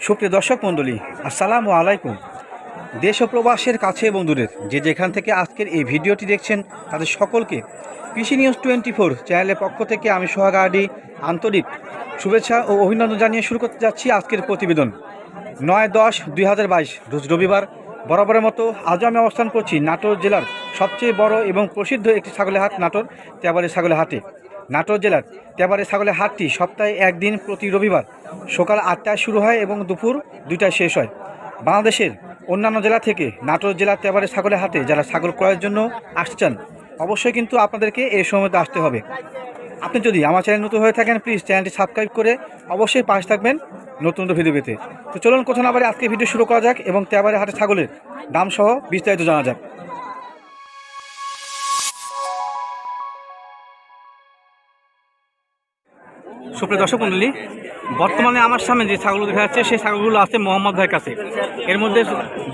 সুপ্রিয় দর্শক মণ্ডলী, আসসালামু আলাইকুম। দেশ ও প্রবাসের কাছে এবং দূরের, যে যেখান থেকে আজকের এই ভিডিওটি দেখছেন, তাদের সকলকে কৃষি নিউজ টোয়েন্টি ফোর চ্যানেলের পক্ষ থেকে আমি সোহাগার্ডি আন্তরিক শুভেচ্ছা ও অভিনন্দন জানিয়ে শুরু করতে যাচ্ছি আজকের প্রতিবেদন। নয় দশ দুই হাজার বাইশ, রোজ রবিবার, বরাবরের মতো আজও আমি অবস্থান করছি নাটোর জেলার সবচেয়ে বড় এবং প্রসিদ্ধ একটি ছাগলের হাট নাটোর তেবারে ছাগলের হাটে। নাটোর জেলার তেবারে ছাগলের হাটটি সপ্তাহে একদিন প্রতি রবিবার সকাল আটটায় শুরু হয় এবং দুপুর দুইটায় শেষ হয়। বাংলাদেশের অন্যান্য জেলা থেকে নাটোর জেলার তেবারে ছাগলের হাটে যারা ছাগল ক্রয়ের জন্য আসতে চান, অবশ্যই কিন্তু আপনাদেরকে এই সময়তে আসতে হবে। আপনি যদি আমার চ্যানেল নতুন হয়ে থাকেন প্লিজ চ্যানেলটি সাবস্ক্রাইব করে অবশ্যই পাশে থাকবেন নতুন নতুন ভিডিও পেতে। তো চলুন কোথাও না বারে আজকে ভিডিও শুরু করা যাক এবং তেবারে হাটে ছাগলের দাম সহ বিস্তারিত জানা যাক। সুপ্রিয় দর্শক মন্ডলী, বর্তমানে আমার সামনে যে ছাগলগুলো দেখা যাচ্ছে, সেই ছাগলগুলো আছে মোহাম্মদ ভাইয়ের কাছে। এর মধ্যে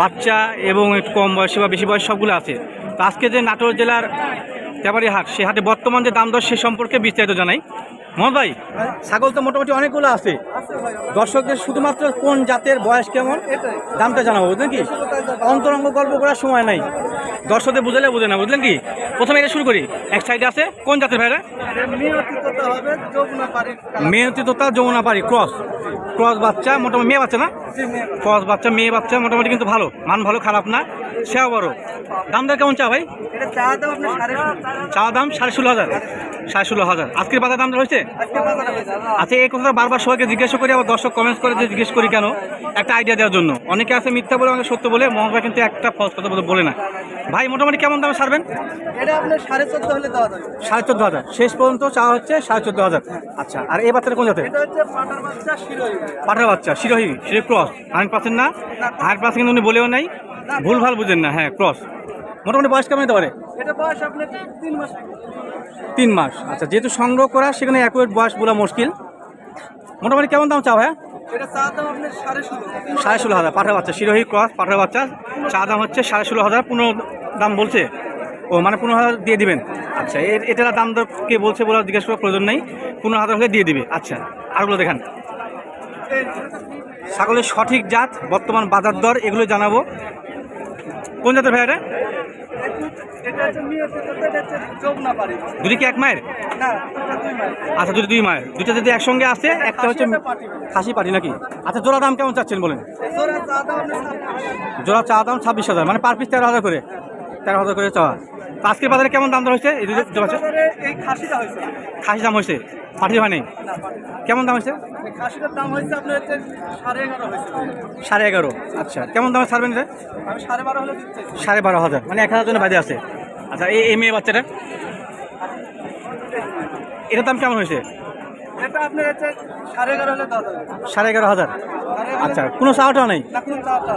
বাচ্চা এবং একটু কম বয়সী বা বেশি বয়স সবগুলো আছে। তো আজকে যে নাটোর জেলার তেবারি হাট সে হাটে বর্তমান যে দাম দর সে সম্পর্কে বিস্তারিত জানাই। মোহাম্মদ ভাই। ছাগল তো মোটামুটি অনেকগুলো আছে। দর্শকদের শুধুমাত্র কোন জাতের বয়স কেমন দামটা জানাব বুঝলেন কি? অন্তরঙ্গ গল্প করার সময় নাই। দর্শকদের বুঝলে বুঝে না বুঝলেন কি? প্রথমে এটা শুরু করি। এক সাইডে আছে কোন জাতের ভাইরা? মেয়তি তোতা যমুনা পারি ক্রস ক্রস বাচ্চা মোটামুটি মেয়ে বাচ্চা না? ক্রস বাচ্চা মেয়ে বাচ্চা মোটামুটি কিন্তু ভালো। মান ভালো খারাপ না। সেও বড়। দাম দর কেমন চা ভাই? চা দাম সাড়ে ষোলো। হাজার। সাড়ে ষোলো হাজার। আজকের বাজার দাম হয়েছে? আচ্ছা এই কথা বারবার সবাইকে জিজ্ঞাসা করি আবার দর্শক কমেন্টস করে যে জিজ্ঞেস করি কেন? একটা আইডিয়া দেওয়ার জন্য। অনেকে আছে মিথ্যা বলে অনেকে সত্য বলে মহাভাই কিন্তু একটা ফলস কথা বলে- বলে না। ভাই মোটামুটি কেমন দামে সারবেন এটা আপনার সাড়ে চোদ্দ হলে দেওয়া যাবে। সাড়ে চোদ্দ হাজার। শেষ পর্যন্ত চাওয়া হচ্ছে সাড়ে চোদ্দ হাজার। আচ্ছা আর এই বাচ্চাটা কোন জাতের? পাটার পাঠার বাচ্চা Sirohi Sirohi cross hundred percent না? হান্ড্রেড পার্সেন্ট কিন্তু উনি বলেও নাই। ভুল ভালো বুঝেন না হ্যাঁ ক্রস মোটামুটি বয়স কেমন হতে পারে? এটা বয়স আপনার তিন মাস তিন মাস। আচ্ছা যেহেতু সংগ্রহ করা সেখানে অ্যাকুরেট বয়স বলা মুশকিল। মোটামুটি কেমন দাম চাও হ্যাঁ চা আপনার সাড়ে ষোলো হাজার। পাঠার বাচ্চা শিরোহী ক্রস পাঠার বাচ্চা। চা দাম হচ্ছে সাড়ে ষোলো হাজার পনেরো দাম বলছে। ও মানে পনেরো হাজার দিয়ে দিবেন। আচ্ছা এর এটার দাম দর কে বলছে বলে জিজ্ঞেস করার প্রয়োজন নেই। পনেরো হাজার হলে দিয়ে দিবে। আচ্ছা আরগুলো দেখান। ছাগলের সঠিক জাত বর্তমান বাজার দর এগুলো জানাব। কোন জাতের ভাই এটা এটা হচ্ছে মেয়ে এটা হচ্ছে যমুনা পাড়ি দুটি কি এক মায়ের? আচ্ছা দুটি দুই মায়ের। দুটা যদি একসঙ্গে আসে একটা হচ্ছে খাসি পাটি। নাকি? আচ্ছা জোড়া দাম কেমন চাচ্ছেন বলেন? জোড়া চা দাম ছাব্বিশ। হাজার। মানে পার পিস তেরো হাজার করে। তেরো হাজার করে চাওয়া তো আজকের বাজারে কেমন দাম দর হয়েছে? এই জোড়া খাসি দাম হয়েছে? পাঠিয়ে হয় নেই না পাটি না। কেমন দাম হয়েছে? খাসিটার দাম হয়েছে আপনার হচ্ছে সাড়ে এগারো হয়েছে। সাড়ে এগারো। আচ্ছা কেমন দামে ছাড়বেন এটা? আমি সাড়ে বারো হলে সাড়ে বারো হাজার। মানে এক হাজার জন্য বাদে আছে। আচ্ছা এই এই মেয়ে বাচ্চাটা? এটার দাম কেমন হয়েছে? এটা আপনার হচ্ছে সাড়ে এগারো হলে সাড়ে এগারো হাজার। আচ্ছা কোনো চাওয়াটাও নেই?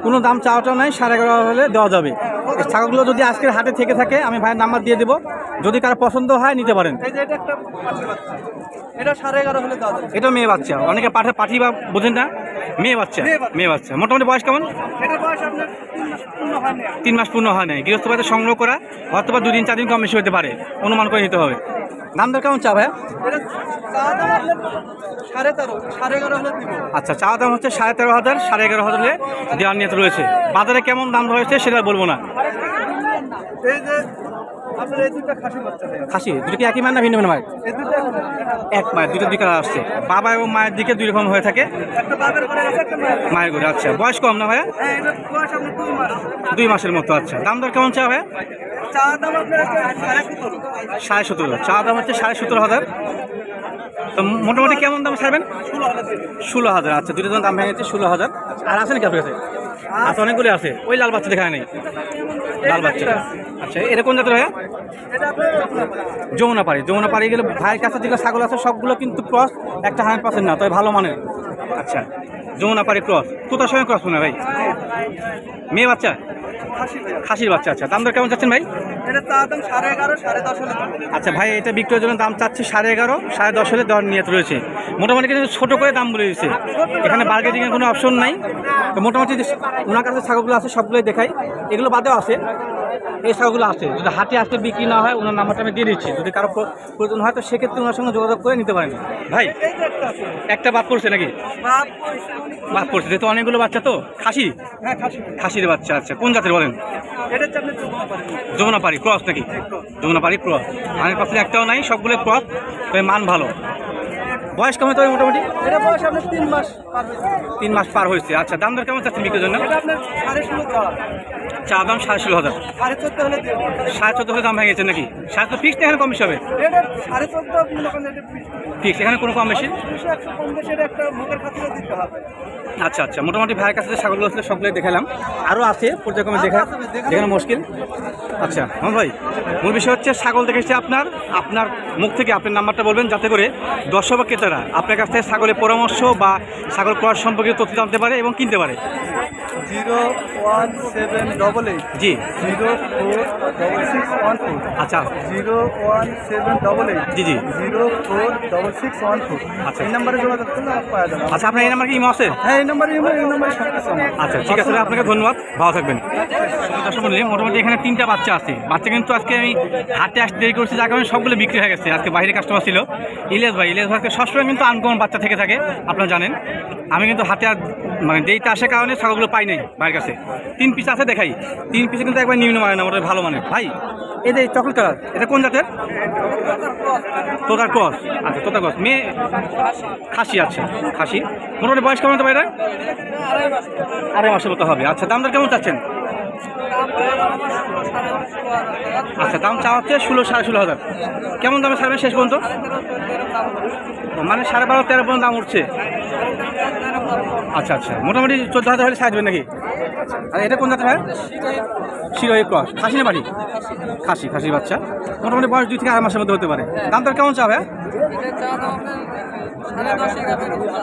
কোনো দাম চাওয়াটাও নাই সাড়ে এগারো হলে দেওয়া যাবে। ছাগলগুলো যদি আজকের হাটে থেকে থাকে আমি ভাইয়ের নাম্বার দিয়ে দেবো। যদি কারও পছন্দ হয় নিতে পারেন। এটা বাচ্চা সাড়ে এগারো হলে দেওয়া যাবে। এটা মেয়ে বাচ্চা। অনেকে পাঠে পাঠি বা বোঝেন না? মেয়ে বাচ্চা মেয়ে বাচ্চা। মোটামুটি বয়স কেমন? এটার বয়স আপনার তিন মাস পূর্ণ হয় নাই। গৃহস্থ বাড়িতে সংগ্রহ করা হয়তো বা দুদিন চার দিন কম বেশি হতে পারে। অনুমান করে নিতে হবে। দাম দর কেমন চা দিব। আচ্ছা চা দাম হচ্ছে সাড়ে তেরো হাজার সাড়ে এগারো হাজার হলে দেওয়ার নিয়ত রয়েছে। বাজারে কেমন দাম রয়েছে সেটা বলব না। খাসি দুটো কি একই মায়ের না ভিন্ন ভিন্ন মায়ের? এক মায়ের দুটো দিকে আসছে। বাবা এবং মায়ের দিকে দুই রকম হয়ে থাকে। মায়ের ঘরে। আচ্ছা। বয়স কম না ভাইয়া? হ্যাঁ দুই মাসের মতো আচ্ছা। দাম দর কেমন চা ভাইয়া সাড়ে সতেরো। চা দাম হচ্ছে সাড়ে সতেরো হাজার। তো মোটামুটি কেমন দাম ছাড়বেন? ষোলো হাজার। আচ্ছা। দুটো দাম ভেঙেছে ষোলো হাজার। আর আছে নাকি আপনার কাছে? আচ্ছা অনেকগুলি আছে। ওই লাল বাচ্চা দেখা নেই। লাল বাচ্চা। আচ্ছা এটা কোন জাতের ভাইয়া? যমুনা পাড়ি। যমুনা পাড়ি গেলে ভাইয়ের কাছে যেগুলো ছাগল আছে, সবগুলো কিন্তু ক্রস একটা হান্ড্রেড পার্সেন্ট না, তবে ভালো মানের। আচ্ছা যমুনা পাড়ি ক্রস তোতার সঙ্গে ক্রস মনে ভাই? মেয়ে বাচ্চা। খাসির বাচ্চা আচ্ছা। দাম দর কেমন চাচ্ছেন ভাই? আচ্ছা ভাই এটা বিক্রয়ের জন্য দাম চাচ্ছি সাড়ে এগারো সাড়ে দশ হলে দর নিয়ত রয়েছে। মোটামুটি কিন্তু ছোটো করে দাম বলে দিচ্ছে এখানে বার্গেটিংয়ের কোনো অপশন নাই। তো মোটামুটি ওনার কাছে ছাগলগুলো আছে সবগুলোই দেখাই। এগুলো বাদেও আছে। এই ছাগলগুলো আছে। যদি হাটে আসতে বিক্রি না হয় ওনার নাম্বারটা আমি দিয়ে দিচ্ছি। যদি কারও প্রয়োজন হয় তো সেক্ষেত্রে ওনার সঙ্গে যোগাযোগ করে নিতে পারেন। ভাই একটা বাদ পড়ছে নাকি? বাদ পড়ছে যেহেতু অনেকগুলো বাচ্চা তো। খাসি? হ্যাঁ খাসির বাচ্চা আচ্ছা। কোন জাতের বলেন? পারি ক্রস নাকি? যমুনা পাড়ি ক্রস হান্ড্রেড পার্সেন্ট একটাও নাই সবগুলো ক্রস তবে মান ভালো। বয়স কেমন তবে মোটামুটি? এটা বয়স আপনার তিন মাস পার হয়েছে। তিন মাস পার হয়েছে। আচ্ছা দাম দর কেমন চাচ্ছেন বিক্রির জন্য? চা দাম সাড়ে ষোলো হাজার। সাড়ে চোদ্দ হলে দাম ভেঙে গেছে নাকি? সাড়ে চোদ্দ ফিক্সড এখানে কম বেশি হবে? এটা সাড়ে চোদ্দ মনে করেন এটা ফিক্স এখানে কোনো কম বেশি? আচ্ছা আচ্ছা মোটামুটি ভাইয়ের কাছে ছাগলগুলো ছিল সবগুলোই দেখালাম। আরও আছে পর্যায়ক্রমে দেখা দেখানো মুশকিল। আচ্ছা হ্যাঁ ভাই মূল বিষয় হচ্ছে ছাগল দেখেছি আপনার। আপনার মুখ থেকে আপনার নাম্বারটা বলবেন যাতে করে দর্শক বা ক্রেতারা আপনার কাছ থেকে ছাগলের পরামর্শ বা ছাগল ক্রয় সম্পর্কে তথ্য জানতে পারে এবং কিনতে পারে। Zero one seven double eight. জি। Zero four double six one four. আচ্ছা। Zero one seven double eight. জি জি। Zero four double six one four. আচ্ছা। এই নাম্বারে যোগাযোগ করলে পাওয়া যাবে। আচ্ছা আপনার এই নাম্বার কি ইমো আছে? হ্যাঁ এই নাম্বারে এই নাম্বারে। আচ্ছা ঠিক আছে আপনাকে ধন্যবাদ। ভালো থাকবেন। দর্শক মোটামুটি এখানে তিনটা বাচ্চা আছে। বাচ্চা কিন্তু আজকে আমি হাটে আসতে দেরি করছি যার কারণে সবগুলো বিক্রি হয়ে গেছে। আজকে বাইরে কাস্টমার ছিল। ইলিয়াস ভাই ইলিয়াস ভাইকে সবসময় কিন্তু আনকমন বাচ্চা থেকে থাকে আপনারা জানেন। আমি কিন্তু হাতে আর মানে যেই চাষের কারণে ছাগলগুলো পাই নাই ভাইয়ের কাছে। তিন পিস আছে দেখাই। তিন পিসে কিন্তু একবার নিম্ন মানে না ওটা ভালো মানে ভাই, এই যে চকলেট কালার এটা কোন জাতের? তোতার কস আচ্ছা তোতার কস মেয়ে, খাসি আচ্ছা খাসি। মোটামুটি বয়স কেমন তো এটা? আড়াই মাসের মতো হবে। আচ্ছা দামদার কেমন চাচ্ছেন? আচ্ছা দাম চা হচ্ছে ষোলো, সাড়ে ষোলো হাজার। কেমন দামে ছাড়বেন শেষ পর্যন্ত? মানে সাড়ে বারো, তেরো পর্যন্ত দাম উঠছে। আচ্ছা আচ্ছা মোটামুটি চোদ্দ হাজার হলে ছাড়বেন নাকি? আর, এটা কোন জাতের ভাই? শিরোহী ক্রস। খাসি না বাড়ি? খাসি খাসি বাচ্চা। মোটামুটি বয়স দুই থেকে আড়াই মাসের মধ্যে হতে পারে। দাম দর কেমন চা ভাই?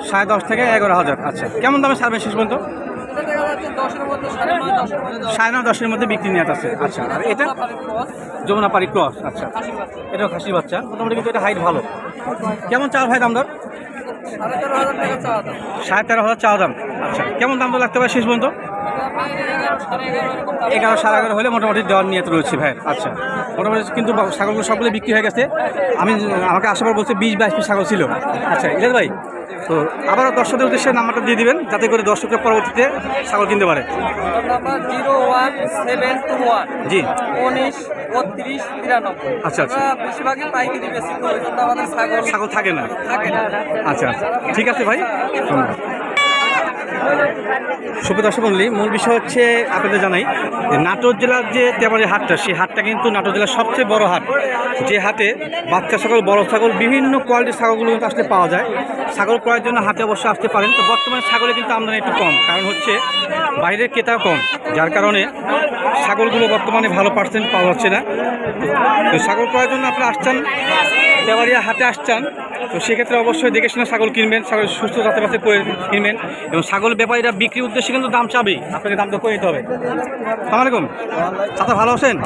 সাড়ে দশ থেকে এগারো হাজার। আচ্ছা কেমন দামে ছাড়বেন শেষ পর্যন্ত? সাড়ে নয় দশের মধ্যে বিক্রি নেওয়া আছে। আচ্ছা আর এটা? যমুনা পাড়ি ক্রস আচ্ছা। এটাও খাসি বাচ্চা। মোটামুটি কিন্তু এটা হাইট ভালো। কেমন চাল ভাই দাম দর? সাড়ে তেরো হাজার চাওয়া দাম। আচ্ছা কেমন দাম দর লাগতে পারে শেষ পর্যন্ত? এগারো সাড়ে এগারো হলে মোটামুটি দেওয়ার নিয়ত রয়েছে ভাই। আচ্ছা মোটামুটি কিন্তু ছাগলগুলো সবগুলো বিক্রি হয়ে গেছে। আমি আমাকে আসার পর বলছে বিশ বাইশ পিস ছাগল ছিল। আচ্ছা ইলাদ ভাই? তো আবারও দর্শকদের উদ্দেশ্যে নাম্বারটা দিয়ে দিবেন যাতে করে দর্শকরা পরবর্তীতে ছাগল কিনতে পারে। Zero one seven two one. জি। উনিশ বত্রিশ তিরানব্বই। আচ্ছা, আচ্ছা। বেশিরভাগই পাইকারি বেশি আমাদের ছাগল ছাগল থাকে না। থাকে না। আচ্ছা আচ্ছা। ঠিক আছে ভাই। ধন্যবাদ। সুপ্রিয় দর্শক মন্ডলী, মূল বিষয় হচ্ছে আপনাদের জানাই নাটোর জেলার যে তেবারি হাটটা, সেই হাটটা কিন্তু নাটোর জেলার সবচেয়ে বড় হাট। যে হাটে বাচ্চা ছাগল, বড় ছাগল, বিভিন্ন কোয়ালিটির ছাগলগুলো কিন্তু আসলে পাওয়া যায়। ছাগল ক্রয়ের জন্য হাটে অবশ্যই আসতে পারেন, তো বর্তমানে ছাগলে কিন্তু আমদানি একটু কম, কারণ হচ্ছে বাইরের ক্রেতা কম, যার কারণে ছাগলগুলো বর্তমানে ভালো পার্সেন্ট পাওয়া যাচ্ছে না। ছাগল ক্রয়ের জন্য আপনি আসছেন দেওয়ারিয়া হাটে আসছেন। তো সেক্ষেত্রে অবশ্যই দেখে শুনে ছাগল কিনবেন ছাগল সুস্থ যাতে পাশে করে কিনবেন। এবং ছাগল ব্যাপারীরা বিক্রির উদ্দেশ্যে কিন্তু দাম চাবেই। আপনাকে দাম তো করে দিতে হবে। সালাম আলাইকুম। চাচা ভালো আছেন?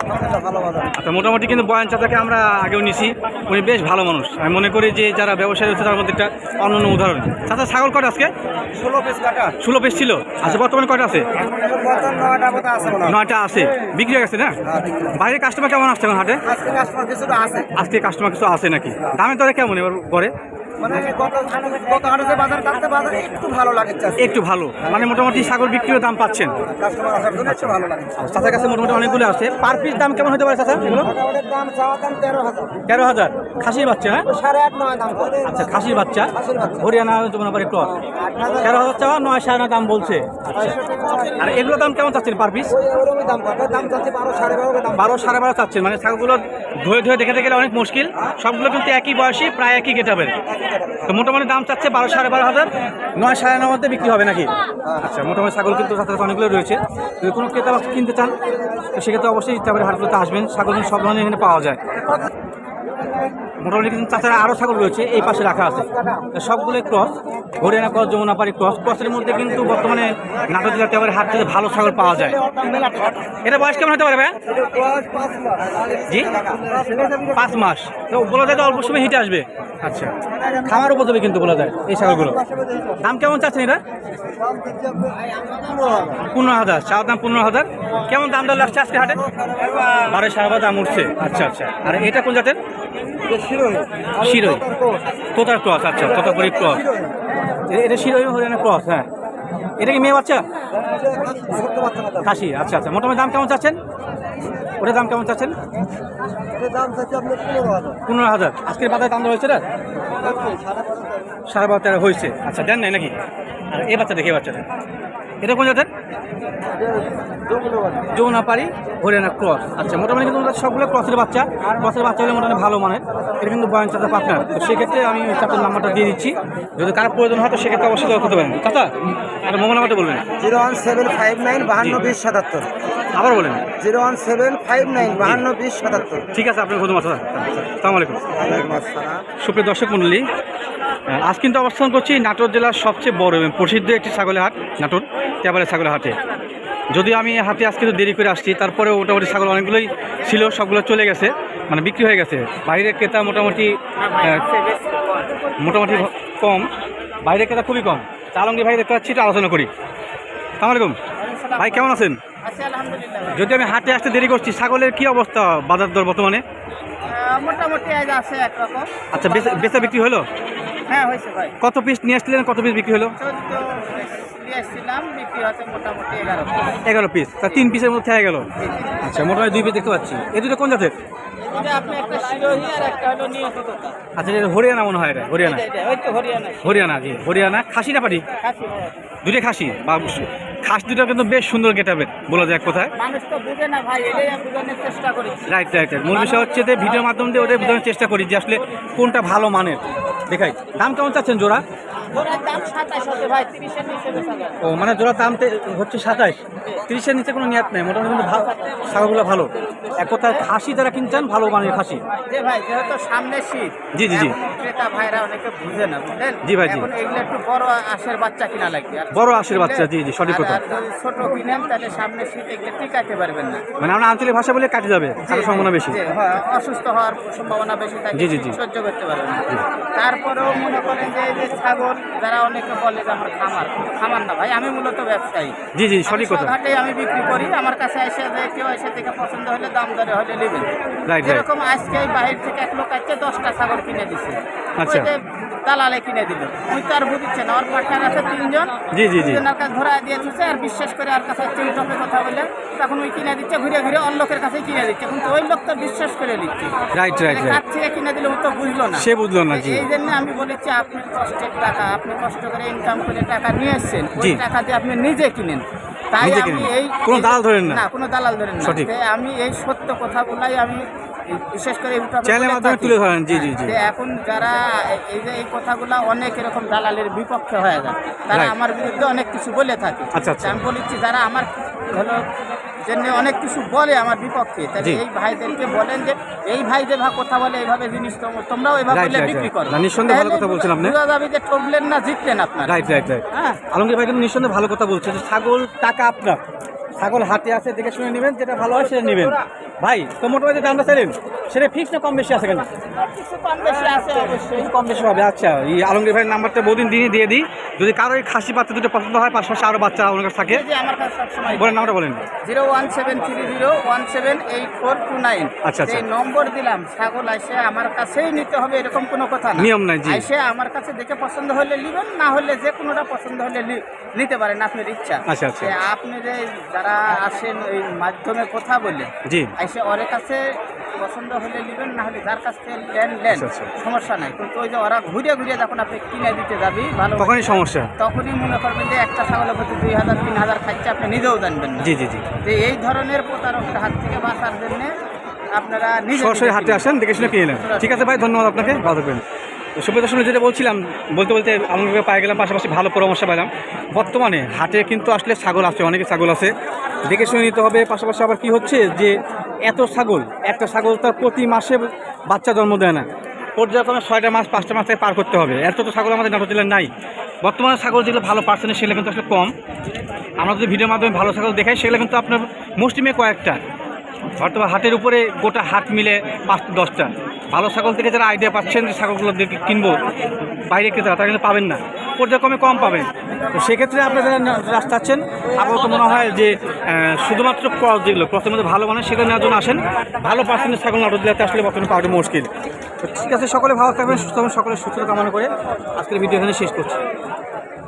আচ্ছা মোটামুটি কিন্তু বয়ান চাচাকে আমরা আগেও নিছি। উনি বেশ ভালো মানুষ। আমি মনে করি যে যারা ব্যবসায়ী হচ্ছে তার মধ্যে একটা অনন্য উদাহরণ। চাচা ছাগল কটা আজকে? ষোলো পিস কাটা। ষোলো পিস ছিল। আচ্ছা বর্তমানে কটা আছে? নয়টা আছে হয়। বিক্রি হয়ে গেছে না? বাইরে কাস্টমার কেমন আসছে হাটে? আজকে কাস্টমার কিছু আছে। নাকি? দামে দরে কেমন এবার করে মানে গত গত হাটে বাজার একটু ভালো লাগে একটু ভালো। মানে মোটামুটি ছাগল বিক্রিও দাম পাচ্ছেন। কাস্টমার আসার জন্য একটু ভালো লাগে। চাচার কাছে মোটামুটি অনেকগুলো আছে। পার পিস দাম কেমন হতে পারে চাচা এগুলো? দাম চাওয়া দাম তেরো হাজার। তেরো হাজার। খাসির বাচ্চা হ্যাঁ? সাড়ে আট নয় দাম আচ্ছা খাসির বাচ্চা। হরিয়ানা আট তেরো হাজার চাওয়া নয় সাড়ে নয় দাম বলছে। আচ্ছা। আর এগুলো দাম কেমন চাচ্ছেন পার পিস? বারো সাড়ে বারো চাচ্ছেন। মানে ছাগলগুলো ধুয়ে ধুয়ে দেখাতে গেলে অনেক মুশকিল। সবগুলো কিন্তু একই বয়সী প্রায় একই গেটাবের তো মোটামুটি দাম চাচ্ছে বারো সাড়ে বারো হাজার। নয় সাড়ে নয় মধ্যে বিক্রি হবে নাকি? আচ্ছা মোটামুটি ছাগল কিন্তু সাথে সাথে অনেকগুলো রয়েছে। যদি কোনো ক্রেতা কিনতে চান, তো সেক্ষেত্রে অবশ্যই ইচ্ছাবাড়ি হাটগুলোতে আসবেন। ছাগল সব ধরনের এখানে পাওয়া যায়। মোটামুটি কিন্তু তাছাড়া আরও ছাগল রয়েছে, এই পাশে রাখা আছে। সবগুলো cross Haryana cross Jamunapari cross ক্রসের মধ্যে কিন্তু বর্তমানে নাটক জেলাতে আবার হাট থেকে ভালো ছাগল পাওয়া যায়। এটা বয়স কেমন হতে পারে জি? পাঁচ মাস। তো বলা যায় তো অল্প সময় হিটে আসবে। আচ্ছা। খামার উপযোগী কিন্তু বলা যায় এই ছাগলগুলো। দাম কেমন চাচ্ছেন এটা পনেরো হাজার। চাওয়ার দাম পনেরো হাজার। কেমন দাম দর লাগছে আজকে হাটে? বারো সাড়ে দাম উঠছে। আচ্ছা আচ্ছা। আর এটা কোন জাতের? শিরোই তোতার ক্রস। আচ্ছা তোতাপুরি ক্রস। এটা শিরোই হরিয়ানা ক্রস হ্যাঁ। এটা কি মেয়ে বাচ্চা? খাসি আচ্ছা আচ্ছা। মোটামুটি দাম কেমন চাচ্ছেন? ওটার দাম কেমন চাচ্ছেন? পনেরো হাজার। আজকের বাজারে দাম হয়েছে না সাড়ে বারো তেরো। হয়েছে। আচ্ছা দেন নাই নাকি? আর এই বাচ্চা দেখে বাচ্চাটা। এটা কোন জাতের? যমুনা পারি হরিয়ানা ক্রস। আচ্ছা মোটামুটি কিন্তু সবগুলো ক্রসের বাচ্চা। ক্রসের বাচ্চা হলে মোটামুটি ভালো মানের। এটা কিন্তু বয়ান চাচা পার্টনার তো সেক্ষেত্রে আমি চাচার নাম্বারটা দিয়ে দিচ্ছি। যদি কারও প্রয়োজন হয় তো সেক্ষেত্রে অবশ্যই করতে পারেন। চাচা, একটা মোবাইল নাম্বারটা বলবেন। Zero one seven five nine বাহান্ন বিশ সাতাত্তর। আবার বলেন। Zero one seven five nine বাহান্ন বিশ সাতাত্তর। ঠিক আছে আপনার ধন্যবাদ চাচা সালাম আলাইকুম। সুপ্রিয় দর্শক মণ্ডলী আহ, আজ কিন্তু অবস্থান করছি নাটোর জেলার সবচেয়ে বড় এবং প্রসিদ্ধ একটি ছাগলের হাট নাটোর তেবারে ছাগলের হাটে। যদিও আমি হাতে আজকে তো দেরি করে আসছি তারপরে মোটামুটি ছাগল অনেকগুলোই ছিল সবগুলো চলে গেছে মানে বিক্রি হয়ে গেছে। বাইরের ক্রেতা মোটামুটি মোটামুটি কম বাইরের ক্রেতা খুবই কম। আলমগীর ভাই দেখতে পাচ্ছি একটু আলোচনা করি। সালাম আলাইকুম। ভাই কেমন আছেন? যদি আমি হাটে আসতে দেরি করছি ছাগলের কি অবস্থা বাজার দর বর্তমানে? মোটামুটি আজ আছে একরকম। আচ্ছা বেচা- বিক্রি হলো? হ্যাঁ হয়েছে ভাই। কত পিস নিয়ে আসছিলেন কত পিস বিক্রি হলো? এগারো পিস তা তিন পিসের মধ্যে হয়ে গেল। আচ্ছা মোটামুটি দুই পিস দেখতে পাচ্ছি। এ দুটো কোন জাতের? আচ্ছা হরিয়ানা মনে হয় এটা হরিয়ানা। হরিয়ানা। জি হরিয়ানা। খাসি না খাসি ভাই। দুটো খাসি বা খাস দুটো কিন্তু বেশ সুন্দর কেটাবে বলা যায় কোথায়? মানুষ তো বুঝে না ভাই এটাই আমি বোঝানোর চেষ্টা করি রাইট রাইট রাইট মূল বিষয় হচ্ছে যে ভিডিওর মাধ্যম দিয়ে ওদের বোঝানোর চেষ্টা করি যে আসলে কোনটা ভালো মানের। দেখাই দাম কেমন চাচ্ছেন জোড়া? সাতাশ ও মানে জোড়া দাম হচ্ছে সাতাইশ তিরিশের নিচে কোনো নিয়াত নেই মোটামুটি কিন্তু ছাগলগুলো ভালো। এক কথায় খাসি যারা কিনছেন ভালো মানের খাসি। ভাই যেহেতু সামনে শীত জি, জি, জি। ক্রেতা ভাইরা অনেকে বুঝে না বুঝলেন? জি ভাই, জি। এগুলো একটু বড় আশের বাচ্চা কিনা লাগবে। বড় আশের বাচ্চা, জি, জি, সঠিক কথা। ছোট কিনেন তাহলে সামনে শীত এগুলো টিকাতে পারবেন না। মানে আমরা আঞ্চলিক ভাষা বলে কাটে যাবে সম্ভাবনা বেশি। জি, হ্যাঁ, অসুস্থ হওয়ার সম্ভাবনা বেশি থাকে জি, জি, জি। সহ্য করতে পারবেন না। তারপরেও মনে করেন যে এই যে ছাগল যারা অনেকে বলে যে আমার খামার কিন্তু খামার না ভাই আমি মূলত ব্যবসায়ী। জি জি সঠিক কথা। আমি বিক্রি করি আমার কাছে এসে যে কেউ এসে থেকে পছন্দ হলে দাম দরে হলে নেবেন। যেরকম আজকে বাহির থেকে এক লোক আছে দশটা ছাগল কিনে দিছে। আচ্ছা। ওই দালালে কিনে দিল উনি তো আর বুঝছে না ওর পার্টনার আছে তিনজন। জি, জি, জি। তিনজনের কাছে ধরা দিয়ে দিচ্ছে আর বিশ্বাস করে আর কাছে চিন্টপে কথা বলে তখন ওই কিনে দিচ্ছে ঘুরে ঘুরে অন্য লোকের কাছে কিনে দিচ্ছে। কিন্তু ওই লোক তো বিশ্বাস করে নিচ্ছে। রাইট রাইট রাইট থেকে কিনে দিলে ও তো বুঝলো না। সে বুঝলো না, এই জন্য আমি বলেছি আপনি কষ্টের টাকা আপনি কষ্ট করে ইনকাম করে টাকা নিয়ে এসছেন। ওই টাকা দিয়ে আপনি নিজে কিনেন। তাই আমি এই কোনো দালাল ধরেন না। কোনো দালাল ধরেন না। আমি এই সত্য কথাগুলাই আমি এই বিশেষ করে চ্যানেলের মাধ্যমে তুলে ধরেন, জি, জি, জি। এখন যারা এই- যে এই কথাগুলো অনেক এরকম দালালের বিপক্ষে হয়ে যায়। তারা আমার বিরুদ্ধে অনেক কিছু বলে থাকে। আচ্ছা, আচ্ছা। আমি বলেছি যারা আমার হলো জন্য অনেক কিছু বলে আমার বিপক্ষে তাহলে এই ভাইদেরকে বলেন যে এই ভাই যে ভাগ কথা বলে এইভাবে জিনিস তোম- তোমরাও এইভাবে বিক্রি. করো। নিঃসন্দেহে ভালো কথা বলছেন আপনি। বুঝা যাবে যে ঠকলেন না জিতলেন আপনার। রাইট রাইট রাইট হ্যাঁ। আলমগীর ভাই কিন্তু নিঃসন্দেহে ভালো কথা বলছে। যে ছাগল টাকা আপনার ছাগল হাতে আছে দেখে শুনে নেবেন যেটা ভালো হয় সেটা নেবেন। ভাই তো মোটামুটি দামটা চাইলেন সেটা ফিক্স না কম বেশি আছে কেন? কিছু কম বেশি আছে অবশ্যই কম বেশি হবে আচ্ছা। এই আলমগীর ভাইয়ের নাম্বারটা বহুদিন দিনই দিয়ে দিই। যদি কারও এই খাসি বাচ্চা দুটো পছন্দ হয় পাশাপাশি আরও বাচ্চা ওনার কাছে থাকে। আমার কাছে সবসময় বলেন নামটা বলেন। Zero one seven three zero one seven eight four two nine. আচ্ছা, আচ্ছা। এই নম্বর দিলাম ছাগল আসে আমার কাছেই নিতে হবে এরকম কোনো কথা না। নিয়ম নাই, জি। এসে আমার কাছে দেখে পছন্দ হলে নিবেন না হলে যে কোনোটা পছন্দ হলে নি- নিতে পারেন আপনার ইচ্ছা। আচ্ছা, আচ্ছা। আপনি যে যারা আসেন ওই মাধ্যমে কথা বলে জি। এসে ওর কাছে পছন্দ হলে নেবেন না হলে যার কাছ থেকে লেন লেন আচ্ছা, আচ্ছা। সমস্যা নাই। কিন্তু ওই যে ওরা ঘুরে ঘুরে যখন আপনি কিনে দিতে যাবি ভালো তখনই সমস্যা। তখনই মনে করবেন যে একটা ছাগলের প্রতি দুই হাজার তিন হাজার খাচ্ছে আপনি নিজেও জানবেন না। জি জি জি। যে এই ধরনের প্রতারকের হাত থেকে বাঁচার জন্য আপনারা নিজে সরাসরি হাটে আসেন দেখে শুনে কিনে নেন। ঠিক আছে ভাই ধন্যবাদ আপনাকে ভালো থাকবেন। তো সুপ্রিয় দর্শক যেটা বলছিলাম বলতে বলতে আমাকে পায়ে গেলাম পাশাপাশি ভালো পরামর্শ পেলাম। বর্তমানে হাটে কিন্তু আসলে ছাগল আছে অনেকে ছাগল আছে। দেখে শুনে নিতে হবে। পাশাপাশি আবার কি হচ্ছে যে এত ছাগল, একটা ছাগল তার প্রতি মাসে বাচ্চা জন্ম দেয় না। পর্যায়ক্রমে ছয়টা মাস, পাঁচটা মাস থেকে পার করতে হবে। এত তো ছাগল আমাদের নাটক জেলায় নাই। বর্তমানে ছাগল যেগুলো ভালো পার্সেন্টেজ সেগুলো কিন্তু আসলে কম। আমরা যদি ভিডিওর মাধ্যমে ভালো ছাগল দেখাই, সেগুলো কিন্তু আপনার মুষ্টিমে কয়েকটা। হয়তো বা হাটের উপরে গোটা হাত মিলে পাঁচ, দশটা। ভালো ছাগল থেকে যারা আইডিয়া পাচ্ছেন যে ছাগলগুলো কিনবো বাইরে ক্রেতারা, তারা কিন্তু পাবেন না। পর্যায়ক্রমে কম পাবেন। তো সেক্ষেত্রে আপনারা রাস্তা চাচ্ছেন, আপাতত মনে হয় যে শুধুমাত্র ক্রস যেগুলো ক্রসের মধ্যে ভালো মানে সেখানে নেওয়ার জন্য আসেন। ভালো পার্সেন্টেজ ছাগল নাটক জেলাতে, আসলে বর্তমানে পাওয়াটা মুশকিল ঠিক আছে, সকলে ভালো থাকবেন, সুস্থ থাকবেন, সকলের সুস্থতা কামনা করে আজকের ভিডিও এখানে শেষ করছি।